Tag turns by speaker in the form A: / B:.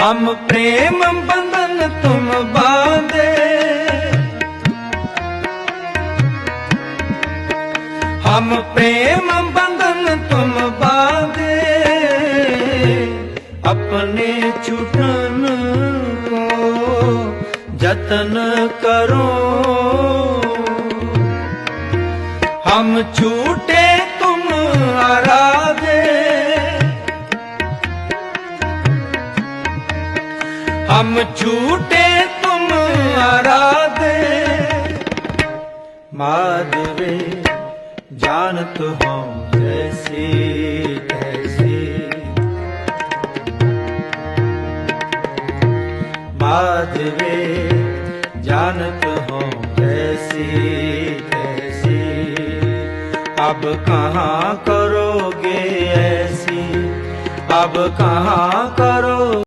A: हम प्रेम बंधन तुम बांधे हम प्रेम बंधन तुम बांधे अपने छुटन को जतन करो हम छूटे हम छूटे तुम आराधे माधवे जानत हो जैसी कैसी माधवे जानत हो कैसी कैसी अब कहाँ करोगे ऐसी अब कहाँ करो